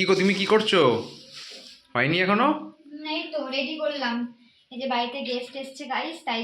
কি তুমি কি করছ? হয়নি এখনও? নাই তো রেডি করলাম। এই যে বাড়িতে গেস্ট এসছে গাইস তাই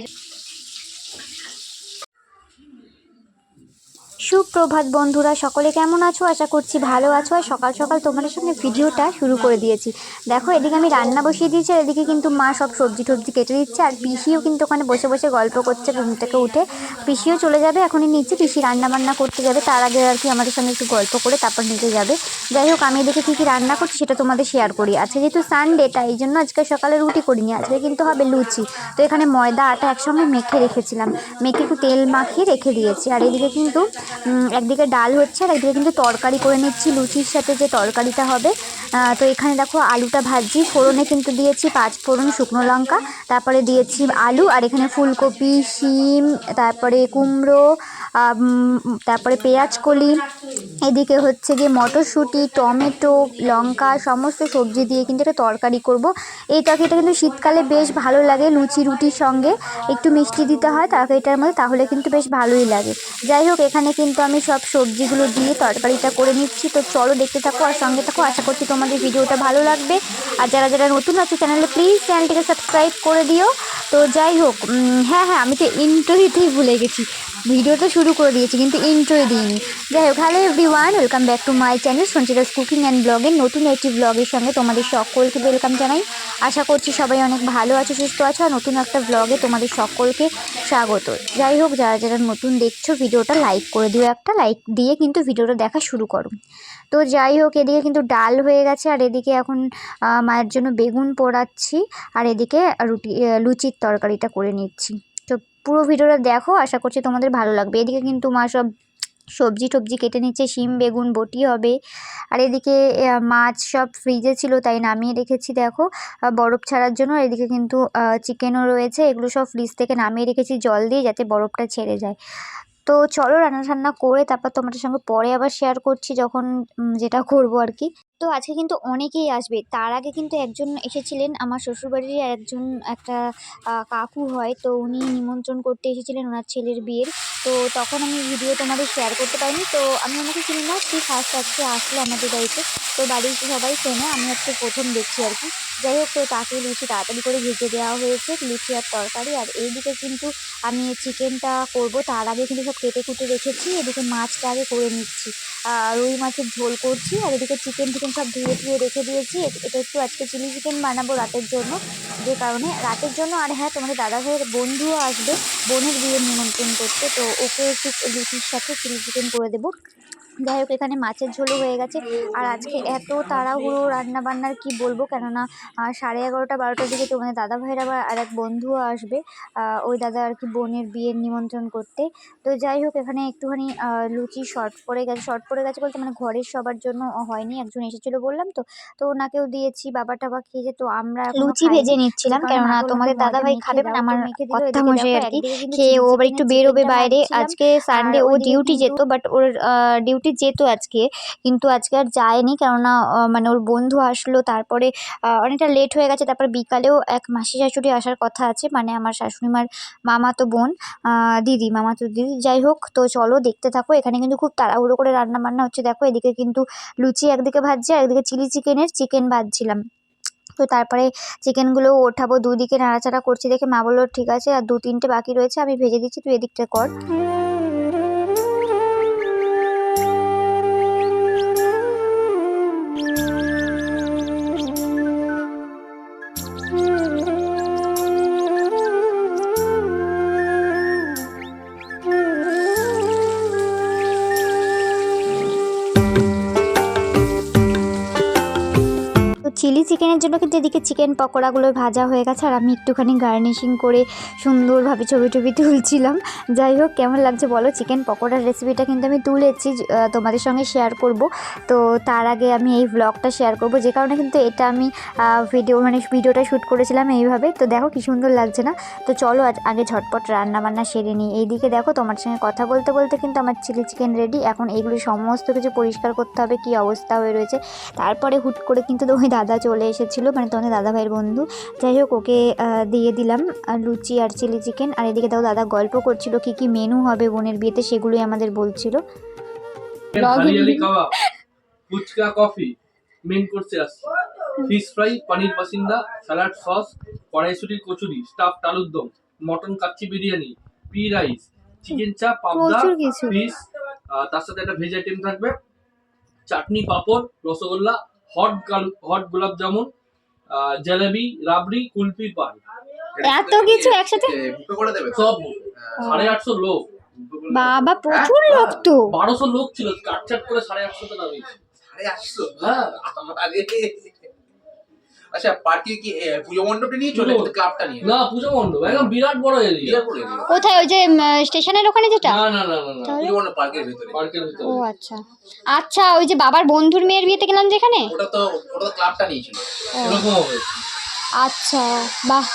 সুপ্রভাত বন্ধুরা, সকলে কেমন আছো? আশা করছি ভালো আছো। আর সকাল সকাল তোমাদের সঙ্গে ভিডিওটা শুরু করে দিয়েছি। দেখো, এদিকে আমি রান্না বসিয়ে দিয়েছি, আর এদিকে কিন্তু মা সব সবজি টবজি কেটে দিচ্ছে, আর পিসিও কিন্তু ওখানে বসে বসে গল্প করছে ঘুম থেকে উঠে। পিসিও চলে যাবে, এখনই নিচে। পিসি রান্না বান্না করতে যাবে, তার আগে আর কি আমাদের সঙ্গে একটু গল্প করে তারপর নিতে যাবে। যাই হোক, আমি এদিকে কী কী রান্না করছি সেটা তোমাদের শেয়ার করি। আজকে যেহেতু সানডে তাই জন্য আজকে সকালে রুটি করিনি। আজকে কিন্তু হবে লুচি। তো এখানে ময়দা, আটা একসঙ্গে মেখে রেখেছিলাম। মেখে একটু তেল মাখিয়ে রেখে দিয়েছি। আর এদিকে কিন্তু একদিকে ডাল হচ্ছে আর একদিকে কিন্তু তরকারি করে নিচ্ছি। লুচির সাথে যে তরকারিটা হবে তো এখানে দেখো আলুটা ভাজি, ফোড়নে কিন্তু দিয়েছি পাঁচ ফোড়ন শুকনো লঙ্কা, তারপরে দিয়েছি আলু আর এখানে ফুলকপি, শিম, তারপরে কুমড়ো তারপরে পেঁয়াজ কলি, এদিকে হচ্ছে গিয়ে মটরশুঁটি, টমেটো, লঙ্কা, সমস্ত সবজি দিয়ে কিন্তু একটা তরকারি করব। এই তরকারিটা কিন্তু শীতকালে বেশ ভালো লাগে লুচি, রুটির সঙ্গে। একটু মিষ্টি দিতে হয় তরকারিটার মধ্যে, তাহলে কিন্তু বেশ ভালোই লাগে। যাই হোক, এখানে কিন্তু আমি সব সবজিগুলো দিয়ে তরকারিটা করে নিচ্ছি। তো চলো দেখতে থাকো আর সঙ্গে থাকো। আশা করছি তোমাদের ভিডিওটা ভালো লাগবে। আর যারা যারা নতুন আছে চ্যানেলে প্লিজ চ্যানেলটিকে সাবস্ক্রাইব করে দিও। তো যাই হোক হ্যাঁ হ্যাঁ আমি তো ইন্টারভিউতেই ভুলে গেছি। ভিডিও তো শুরু করে দিয়েছি, কিন্তু ইন্ট্রোই দিইনি। যাই হোক hello everyone welcome back to my channel Sanchita's cooking and ব্লগের নতুন একটি ব্লগের সঙ্গে তোমাদের সকলকে ওয়েলকাম জানাই। আশা করছি সবাই অনেক ভালো আছো, সুস্থ আছো, আর নতুন একটা ব্লগে তোমাদের সকলকে স্বাগত। যাই হোক, যারা যারা নতুন দেখছ, ভিডিওটা লাইক করে দিও একটা লাইক দিয়ে কিন্তু ভিডিওটা দেখা শুরু করো। তো যাই হোক, এদিকে কিন্তু ডাল হয়ে গেছে, আর এদিকে এখন মায়ের জন্য বেগুন পোড়াচ্ছি, আর এদিকে রুটি লুচির তরকারিটা করে নিচ্ছি। পুরো ভিডিওটা দেখো, আশা করছি তোমাদের ভালো লাগবে। এদিকে কিন্তু মা সব সবজি টবজি কেটে নিচ্ছে, শিম, বেগুন, বটি হবে। আর এদিকে মাছ সব ফ্রিজে ছিল, তাই নামিয়ে রেখেছি, দেখো। বরফ ছাড়ার জন্য এদিকে কিন্তু চিকেনও রয়েছে, এগুলো সব ফ্রিজ থেকে নামিয়ে রেখেছি, জল দিয়ে যাতে বরফটা ছেড়ে যায়। তো চলো রান্না টান্না করে তারপর তোমাদের সঙ্গে পরে আবার শেয়ার করছি, যখন যেটা করব আর কি। তো আজকে কিন্তু অনেকেই আসবে। তার আগে কিন্তু একজন এসেছিলেন, আমার শ্বশুরবাড়ির একজন একটা কাকু হয়, তো উনি নিমন্ত্রণ করতে এসেছিলেন ওনার ছেলের বিয়ের। তো তখন আমি ভিডিও তোমাদের শেয়ার করতে পারিনি, তো আমি ওনাকে চিনি না কি ফার্স্ট আজকে আসলো আমাদের বাড়িতে। তো বাড়ির সবাই চেনে আমি আজকে প্রথম দেখছি আর কি। যাই হোক, তো তাকে লুচি তাড়াতাড়ি করে ভেজে দেওয়া হয়েছে, লুচি আর তরকারি। আর এইদিকে কিন্তু আমি চিকেনটা করব, তার আগে কিন্তু সব কেটে কুটে রেখেছি, এদিকে মাছটা আগে করে নিচ্ছি। আর রুই মাছের ঝোল করছি, আর এদিকে চিকেন টিকেন সব ধুয়ে ধুয়ে রেখে দিয়েছি। এটা একটু আজকে চিলি চিকেন বানাবো রাতের জন্য। যে কারণে রাতের জন্য আর হ্যাঁ তোমাদের দাদা ভাইয়ের বন্ধুও আসবে, বোনের বিয়ে নিমন্ত্রণ করতে। তো ওকে একটু লুচির সাথে চিলি চিকেন করে দেবো। যাই হোক এখানে মাছের ঝোলও হয়ে গেছে। আর আজকে এত তাড়াহুড়ো রান্না বান্নার কি বলব? কেননা সাড়ে এগারোটা বারোটার দিকে তো তোমাদের দাদা ভাইয়ের আবার আর এক বন্ধুও আসবে আহ, ওই দাদা আর কি বোনের বিয়ের নিমন্ত্রণ করতে। তো যাই হোক এখানে একটুখানি লুচি শর্ট পড়ে গেছে শর্ট পড়ে গেছে বলতে মানে ঘরের সবার জন্য হয়নি একজন এসেছিল বললাম তো। তো ওনাকেও দিয়েছি বাবা টাবা খেয়েছে তো আমরা লুচি ভেজে নিচ্ছিলাম কেননা তোমাদের দাদা ভাই খাবে মানে আমার দেখো আর কি খেয়ে ও আবার একটু বেরোবে বাইরে। আজকে সানডে ও ডিউটি যেত বাট ওর ডিউটি যেত আজকে কিন্তু আজকে আর যায়নি। কেননা মানে ওর বন্ধু আসলো তারপরে অনেকটা লেট হয়ে গেছে। তারপর বিকালেও এক মাসি শাশুড়ি আসার কথা আছে মানে আমার শাশুড়িমার মামাতো বোন আহ, দিদি মামাতো দিদি। যাই হোক তো চলো দেখতে থাকো। এখানে কিন্তু খুব তাড়াহুড়ো করে রান্না বান্না হচ্ছে। দেখো এদিকে কিন্তু লুচি একদিকে ভাজছে আর একদিকে চিলি চিকেনের চিকেন ভাজছিলাম। তো তারপরে চিকেনগুলো ওঠাবো দুদিকে নাড়াচাড়া করছি দেখে মা বলল ঠিক আছে আর দু তিনটে বাকি রয়েছে আমি ভেজে দিচ্ছি তুই এদিকটা কর। চিলি চিকেনের জন্য কিন্তু এদিকে চিকেন পকোড়াগুলো ভাজা হয়ে গেছে, আর আমি একটুখানি গার্নিশিং করে সুন্দরভাবে ছবি টবি তুলছিলাম। যাই হোক, কেমন লাগছে বলো? চিকেন পকোড়ার রেসিপিটা কিন্তু আমি তুলেছি তোমাদের সঙ্গে শেয়ার করব। তো তার আগে আমি এই ব্লগটা শেয়ার করব, যে কারণে কিন্তু এটা আমি ভিডিও মানে ভিডিওটা শ্যুট করেছিলাম এইভাবে। তো দেখো কি সুন্দর লাগছে না? তো চলো আজ আগে ঝটপট রান্না বান্না সেরে নিই। এইদিকে দেখো তোমার সঙ্গে কথা বলতে বলতে কিন্তু আমার চিলি চিকেন রেডি এখন এগুলো সমস্ত কিছু পরিষ্কার করতে হবে, কি অবস্থা হয়ে রয়েছে। তারপরে হুট করে কিন্তু তোমার দাদা চলে এসেছিল মানে তোমাদের দাদা ভাইয়ের বন্ধু। যাই হোক ওকে আহ, দিয়ে দিলাম লুচি আর চিলি চিকেন। আর এদিকে তাও দাদা গল্প করছিল কি কি মেনু হবে বোনের বিয়েতে সেগুলোই আমাদের বলছিল। ফুচকা কফি মেন কোর্সে আসছে। ফিশ ফ্রাই পানির পাসিন্দা স্যালাড সস কড়াইশুটির কচুরি স্টাফ আলুর দম mutton kacchi biryani P rice chicken chaap পাবদা। ফিশ তার সাথে একটা ভেজ আইটেম থাকবে চাটনি পাঁপড় রসগোল্লা হট হট গোলাপ জামুন আহ, জলেবি রাবড়ি কুলফি পান। এত কিছু একসাথে? বুকে করে দেবে? সব সাড়ে আটশো লোক। বাবা প্রচুর লোক তো। বারোশো লোক ছিল কাটচাট করে সাড়ে আটশোতে নামিয়েছে। সাড়ে আটশো? হ্যাঁ। আরে আচ্ছা পার্কে কি পুজো মণ্ডপটা নিয়ে চলে ক্লাবটা নিয়ে? না পুজো মণ্ডপ একদম বিরাট বড় এরিয়া। কোথায় ওই যে স্টেশনের ওখানে যেটা? না না না না পুজো মণ্ডপ পার্কের ভেতরে। পার্কের ভিতরে। ও আচ্ছা। আচ্ছা ওই যে বাবার বন্ধুর মেয়ের বিয়েতে গেলাম যেখানে? ওটা তো ওটা তো ক্লাবটা নিয়েছিল। ও, এরকম হবে। আচ্ছা বাহ।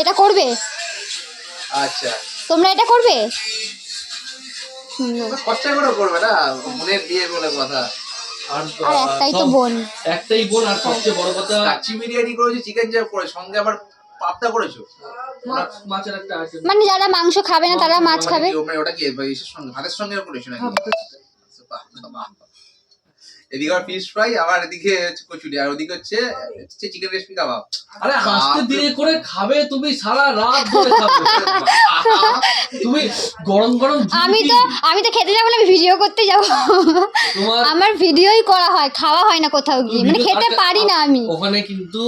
এটা করবে? আচ্ছা। তোমরা এটা করবে? সুন্দর খরচা করে করবে না বোনের বিয়ে বলে কথা। আর একটাই তো বোন। একটাই বোন আর সবচেয়ে বড় কথা কাচ্চি বিরিয়ানি করেছ চিকেন চাপ করে সঙ্গে আবার পাপটা করেছ? মাছের একটা আছে মানে যারা মাংস খাবে না তারা মাছ খাবে। মানে কি, মানে ওটা কি ভাতের সঙ্গে করেছ নাকি? বাহ, বাহ। এদিকে আবার ফিশ ফ্রাই আবার এদিকে কচুরি আর ওদিকে হচ্ছে হচ্ছে চিকেন রেসিপি কাবাব আরে হাসতে দিয়ে করে খাবে তুমি সারা রাত ধরে খাবে। তুমি গরম গরম আমি তো আমি তো খেতে যাব না ভিডিও করতে যাব। আমার ভিডিওই করা হয় খাওয়া হয় না কোথাও গিয়ে। মানে খেতে পারি না আমি। ওখানে কিন্তু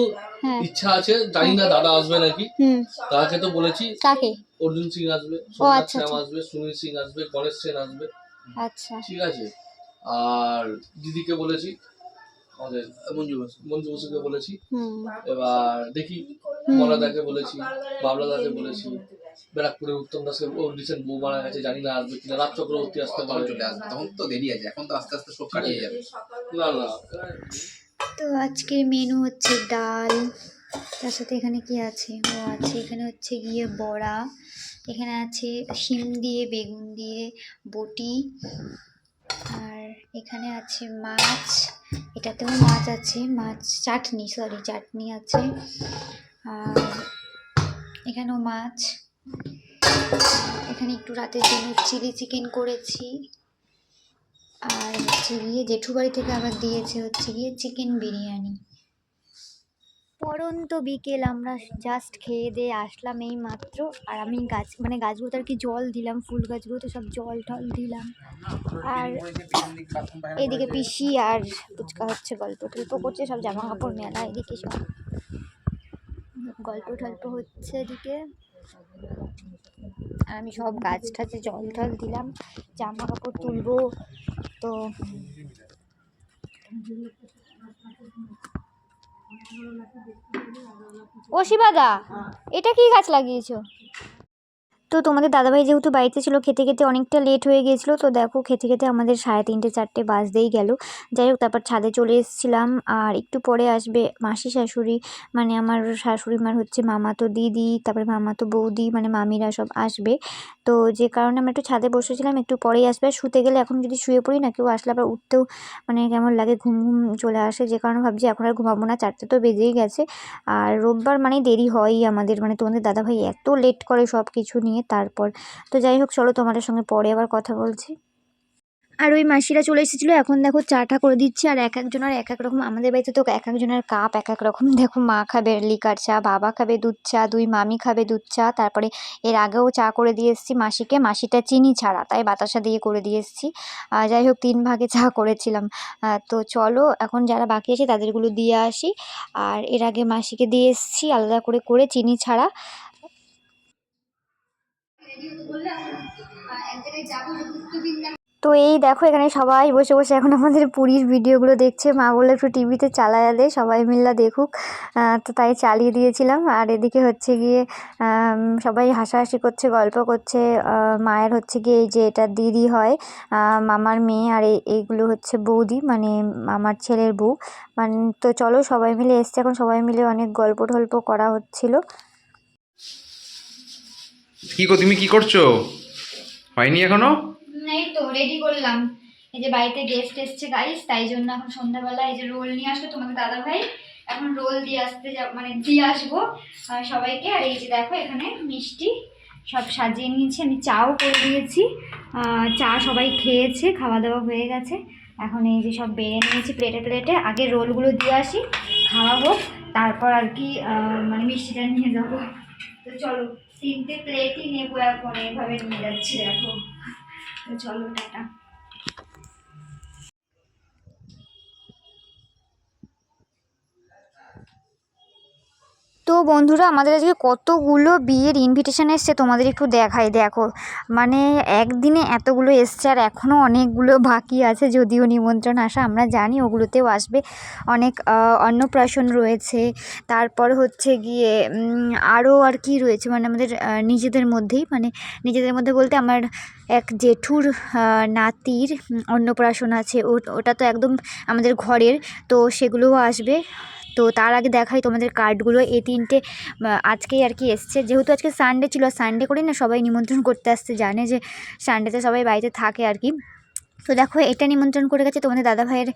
হ্যাঁ। ইচ্ছা আছে জানি না দাদা আসবে নাকি। হুম। তাকে তো বলেছি কাকে? অর্জুন সিং আসবে সোমনাথ আচ্ছা, আচ্ছা। আসবে সুনীল সিং আসবে গণেশ সেন আসবে। আচ্ছা। ঠিক আছে? আর দিদিকে বলেছি আমাদের মঞ্জু বসু। মঞ্জু বসুকে বলেছি। এবার দেখি। মলাদাকে বলেছি বাবলা দাকে বলেছি ব্যারাকপুরের উত্তম দাসকে ও রিসেন্ট বউ মারা গেছে জানি না আসবে কিনা রাজ চক্রবর্তী আসতে পারে। চলে আসবে তখন তো দেরি আছে এখন তো আস্তে আস্তে সব কাটিয়ে যাবে। না না। তো আজকের মেনু হচ্ছে ডাল তার সাথে এখানে কি আছে? ও আছে এখানে হচ্ছে গিয়ে বড়া এখানে আছে শিম দিয়ে বেগুন দিয়ে বটি আর এখানে আছে মাছ, এটাতেও মাছ আছে, মাছ, চাটনি সরি চাটনি আছে। আর এখানেও মাছ। এখানে একটু রাতের জন্য চিলি চিকেন করেছি। আর হচ্ছে গিয়ে জেঠু বাড়ি থেকে আবার দিয়েছে হচ্ছে গিয়ে চিকেন বিরিয়ানি। পরন্ত বিকেল আমরা জাস্ট খেয়ে দিয়ে আসলাম এই মাত্র আর আমি গাছ মানে গাছগুলোতে আর কি জল দিলাম, ফুল গাছগুলোতে সব জল টল দিলাম। আর এদিকে পিসি আর ফুচকা হচ্ছে গল্প টল্প করছে, সব জামা কাপড় মেলা এদিকে সব। গল্প টল্প হচ্ছে এদিকে। আর আমি সব গাছ টাছে জল টল দিলাম জামা কাপড় তুলবো, তো ও শিবাদা এটা কি গাছ লাগিয়েছো? তো তোমাদের দাদাভাই যেহেতু বাড়িতে ছিল, খেতে খেতে অনেকটা লেট হয়ে গিয়েছিল, তো দেখো খেতে খেতে আমাদের সাড়ে তিনটে, চারটে বাজতেই গেল। যাই হোক, তারপর ছাদে চলে এসেছিলাম। আর একটু পরে আসবে মাসি শাশুড়ি মানে আমার শাশুড়ি মার হচ্ছে মামাতো দিদি, তারপরে মামাতো বৌদি মানে মামিরা সব আসবে। তো যে কারণে আমরা একটু ছাদে বসেছিলাম, একটু পরেই আসবে। আর শুতে গেলে এখন যদি শুয়ে পড়ি না, কেউ আসলে আবার উঠতেও মানে কেমন লাগে, ঘুম ঘুম চলে আসে। যে কারণে ভাবছি এখন আর ঘুমাবো না, চারটে তো বেজেই গেছে। আর রোববার মানে দেরি হয়ই আমাদের মানে তোমাদের দাদাভাই এত লেট করে সব কিছু নিয়ে। তারপর। তো যাই হোক, চলো তোমাদের সঙ্গে পরে আবার কথা বলছি। আর ওই মাসিরা চলে এসেছিল, এখন দেখো চাটা করে দিচ্ছে, আর এক একজনের এক এক রকম, আমাদের বাড়িতে তো এক একজনের কাপ, এক এক রকম। দেখো মা খাবে লিকার চা, বাবা খাবে দুধ চা, দুই মামি খাবে দুধ চা। তারপরে এর আগেও চা করে দিয়ে এসেছি মাসিকে। মাসিটা চিনি ছাড়া, তাই বাতাসা দিয়ে করে দিয়ে এসেছি। যাই হোক, তিন ভাগে চা করেছিলাম। তো চলো, এখন যারা বাকি আছে তাদেরগুলো দিয়ে আসি। আর এর আগে মাসিকে দিয়ে এসেছি, আলাদা করে করে চিনি ছাড়া। তো এই দেখো, এখানে সবাই বসে বসে এখন আমাদের পুরীর ভিডিওগুলো দেখছে। মা বলে একটু টিভিতে চালায়া দে, সবাই মিল্লা দেখুক। তো তাই চালিয়ে দিয়েছিলাম। আর এদিকে হচ্ছে গিয়ে সবাই হাসাহাসি করছে, গল্প করছে। মায়ের হচ্ছে গিয়ে এই যে এটা দিদি হয় মামার মেয়ে আর এই- এইগুলো হচ্ছে বৌদি মানে আমার ছেলের বউ। মানে তো চলো সবাই মিলে এসছে। এখন সবাই মিলে অনেক গল্প টল্প করা হচ্ছিল। কি তুমি কি করছ? হয়নি এখনও? এই তো রেডি করলাম। এই যে বাড়িতে গেস্ট এসছে গাইস তাই জন্য এখন সন্ধ্যাবেলা এই যে রোল নিয়ে আসলো তোমাদের দাদা ভাই এখন রোল দিয়ে আসতে মানে দিয়ে আসব সবাইকে। আর এই যে দেখো, এখানে মিষ্টি সব সাজিয়ে নিয়েছি। আমি চাও করে দিয়েছি। চা সবাই খেয়েছে খাওয়া দাওয়া হয়ে গেছে। এখন এই যে সব বেড়ে নিয়েছি প্লেটে প্লেটে আগে রোলগুলো দিয়ে আসি খাওয়াবো তারপর আর কি মানে মিষ্টিটা নিয়ে যাব। তো চলো। তিনটে প্লেটই নেব এখন এভাবে নিয়ে যাচ্ছি দেখো। চলো টাটা। তো বন্ধুরা, আমাদের আজকে কতগুলো বিয়ের ইনভিটেশন এসছে তোমাদের একটু দেখাই। দেখো মানে একদিনে এতগুলো এসছে আর এখনও অনেকগুলো বাকি আছে, যদিও নিমন্ত্রণ আসা আমরা জানি, ওগুলোতেও আসবে। অনেক অন্নপ্রাশন রয়েছে। তারপর হচ্ছে গিয়ে আরও আর কি রয়েছে মানে আমাদের নিজেদের মধ্যেই মানে নিজেদের মধ্যে বলতে আমার এক জেঠুর নাতির অন্নপ্রাশন আছে। ওটা তো একদম আমাদের ঘরের, তো সেগুলোও আসবে। তো তার আগে দেখাই তোমাদের কার্ডগুলো এই তিনটে আজকেই আর কি এসছে। যেহেতু আজকে সানডে ছিল সানডে করেই না সবাই নিমন্ত্রণ করতে আসতে জানে যে সানডেতে সবাই বাড়িতে থাকে আর কি। তো দেখো, এটা নিমন্ত্রণ করে গেছে তোমাদের দাদা ভাইয়ের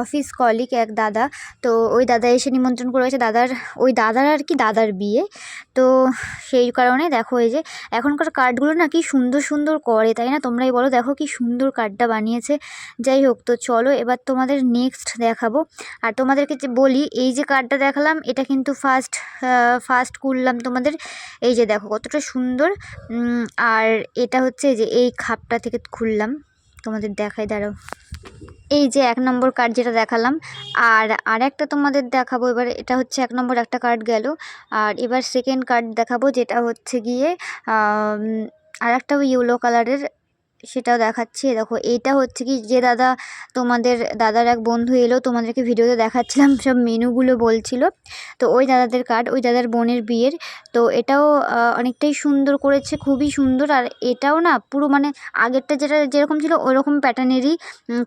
অফিস কলিগ এক দাদা। তো ওই দাদা এসে নিমন্ত্রণ করে গেছে দাদার, ওই দাদার আর কি দাদার বিয়ে। তো সেই কারণে দেখো এই যে, এখনকার কার্ডগুলো না কি সুন্দর সুন্দর করে, তাই না? তোমরাই বলো, দেখো কি সুন্দর কার্ডটা বানিয়েছে। যাই হোক, তো চলো এবার তোমাদের নেক্সট দেখাবো। আর তোমাদেরকে যে বলি, এই যে কার্ডটা দেখালাম, এটা কিন্তু ফার্স্ট ফার্স্ট করলাম তোমাদের। এই যে দেখো কতটা সুন্দর। আর এটা হচ্ছে যে এই খাপটা থেকে খুললাম। তোমাদের দেখাই, দাঁড়াও। এই যে এক নম্বর কার্ড যেটা দেখালাম, আর আর একটা তোমাদের দেখাবো, এবার এটা হচ্ছে এক নম্বর একটা কার্ড গেল, আর এবার সেকেন্ড কার্ড দেখাবো, যেটা হচ্ছে গিয়ে আর একটা ইয়েলো কালারের সেটাও দেখাচ্ছি। দেখো, এটা হচ্ছে কি যে দাদা, তোমাদের দাদার এক বন্ধু এলো, তোমাদেরকে ভিডিওতে দেখাচ্ছিলাম সব মেনুগুলো বলছিল। তো ওই দাদাদের কার্ড ওই দাদার বোনের বিয়ের। তো এটাও অনেকটাই সুন্দর করেছে, খুবই সুন্দর। আর এটাও না পুরো মানে আগেরটা যেটা যেরকম ছিল, ওরকম প্যাটার্নেরই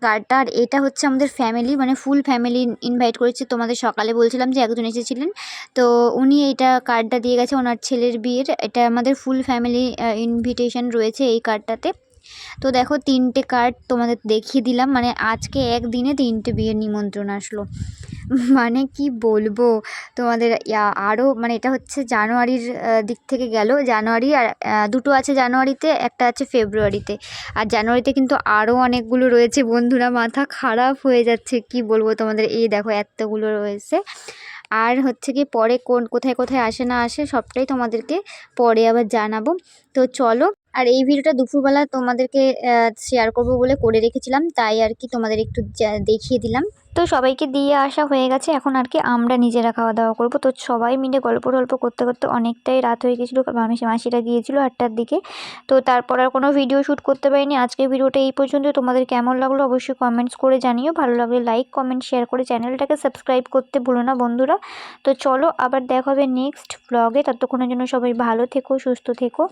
কার্ডটা আর এটা হচ্ছে আমাদের ফ্যামিলি মানে ফুল ফ্যামিলি ইনভাইট করেছে। তোমাদের সকালে বলছিলাম যে একজন এসেছিলেন। তো উনি এইটা কার্ডটা দিয়ে গেছে ওনার ছেলের বিয়ের। এটা আমাদের ফুল ফ্যামিলি ইনভিটেশন রয়েছে এই কার্ডটাতে তো দেখো তিনটে কার্ড তোমাদের দেখিয়ে দিলাম মানে আজকে একদিনে তিনটে বিয়ের নিমন্ত্রণ আসলো। মানে কি বলব, তোমাদের আরও মানে এটা হচ্ছে জানুয়ারির দিক থেকে গেল। জানুয়ারি আর দুটো আছে জানুয়ারিতে, একটা আছে ফেব্রুয়ারিতে। আর জানুয়ারিতে কিন্তু আরও অনেকগুলো রয়েছে বন্ধুরা, মাথা খারাপ হয়ে যাচ্ছে, কি বলব তোমাদের? এই দেখো এতগুলো রয়েছে। আর হচ্ছে কি পরে কোন, কোথায় কোথায় আসে না আসে সবটাই তোমাদেরকে পরে আবার জানাব। তো চলো আর এই ভিডিওটা দুপুরবেলা তোমাদেরকে শেয়ার করব বলে করে রেখেছিলাম, তাই আর কি তোমাদের একটু দেখিয়ে দিলাম। তো সবাইকে দিয়ে আসা হয়ে গেছে, এখন আর কি আমরা নিজেরা খাওয়া দাওয়া করব। তো সবাই মিলে গল্প টল্প করতে করতে অনেকটাই রাত হয়ে গেছিল মাসি মাসিরা গিয়েছিল আটটার দিকে। তো তারপর আর কোনো ভিডিও শ্যুট করতে পারিনি। আজকের ভিডিওটা এই পর্যন্ত। তোমাদের কেমন লাগল অবশ্যই কমেন্টস করে জানিও। ভালো লাগলে লাইক কমেন্ট শেয়ার করে চ্যানেলটাকে সাবস্ক্রাইব করতে ভুলো না বন্ধুরা। তো চলো আবার দেখা হবে নেক্সট ব্লগে ততক্ষণের জন্য সবাই ভালো থেকো, সুস্থ থেকো।